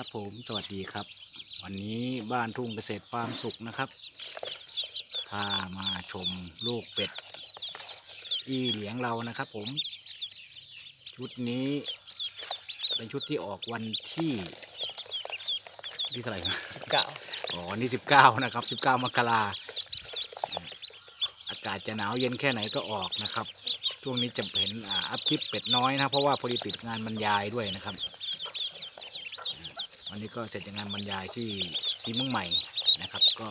ครับผมสวัสดีครับ วันนี้บ้านทุ่งเกษตรฟาร์มสุขนะครับพามาชมลูกเป็ด อีเหลียงเรานะครับ ผม ชุดนี้ เป็นชุดที่ออกวันที่ที่เท่าไหร่นะเก่าอ๋อวันที่สิบเก้านะครับสิบเก้ามกราอากาศจะหนาวเย็นแค่ไหนก็ออกนะครับ ช่วงนี้จะเห็นอ่าอัพคลิปเป็ดน้อยนะเพราะว่าพอดีติดงานบรรยายด้วยนะครับ วันนี้ก็เสร็จจากงานบรรยายที่ที่เมืองใหม่นะครับก็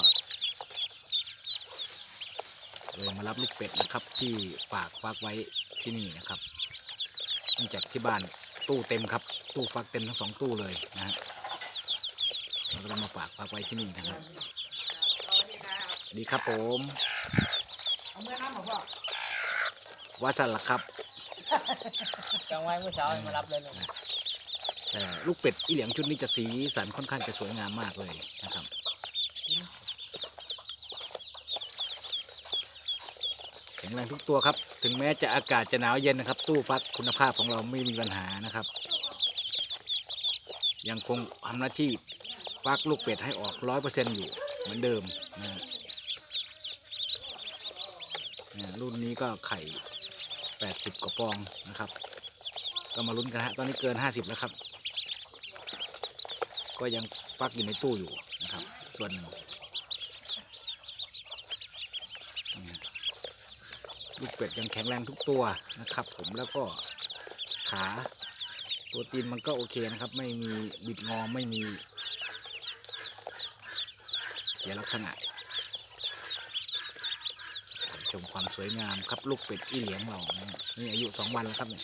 เลยมารับลูกเป็ดนะครับที่ฝากฝากไว้ที่นี่นะครับเนื่องจากที่บ้านตู้เต็มครับ ตู้ฟักเต็มทั้งสองตู้เลยนะฮะเราก็เลยมาฝากฝากไว้ที่นี่นะครับสวัสดีครับผมเอาเมื่อน้ำบอกว่าวัสันละครับจังไว้เมื่อเช้ามารับเลยลูก แต่ลูกเป็ดอีเหลียงชุดนี้จะสีสันค่อนข้างจะสวยงามมากเลยนะครับแข็งแรงทุกตัวครับ ถึงแม้จะอากาศจะหนาวเย็นนะครับ ตู้ฟักคุณภาพของเราไม่มีปัญหานะครับ ยังคงทำหน้าที่ฟักลูกเป็ดให้ออกร้อยเปอร์เซ็นอยู่เหมือนเดิมนะรุ่นนี้ก็ไข่แปดสิบกว่าฟองนะครับ ก็มาลุ้นกันฮะ ตอนนี้เกินห้าสิบแล้วครับ ก็ยังฟักอยู่ในตู้อยู่นะครับ ส่วนหนึ่งลูกเป็ดยังแข็งแรงทุกตัวนะครับ ผมแล้วก็ขาตัวตีนมันก็โอเคนะครับ ไม่มีบิดงอไม่มีเสียลักษณะชมความสวยงามครับลูกเป็ดอีเหลียงเรานะนี่อายุสองวันแล้วครับเนี่ย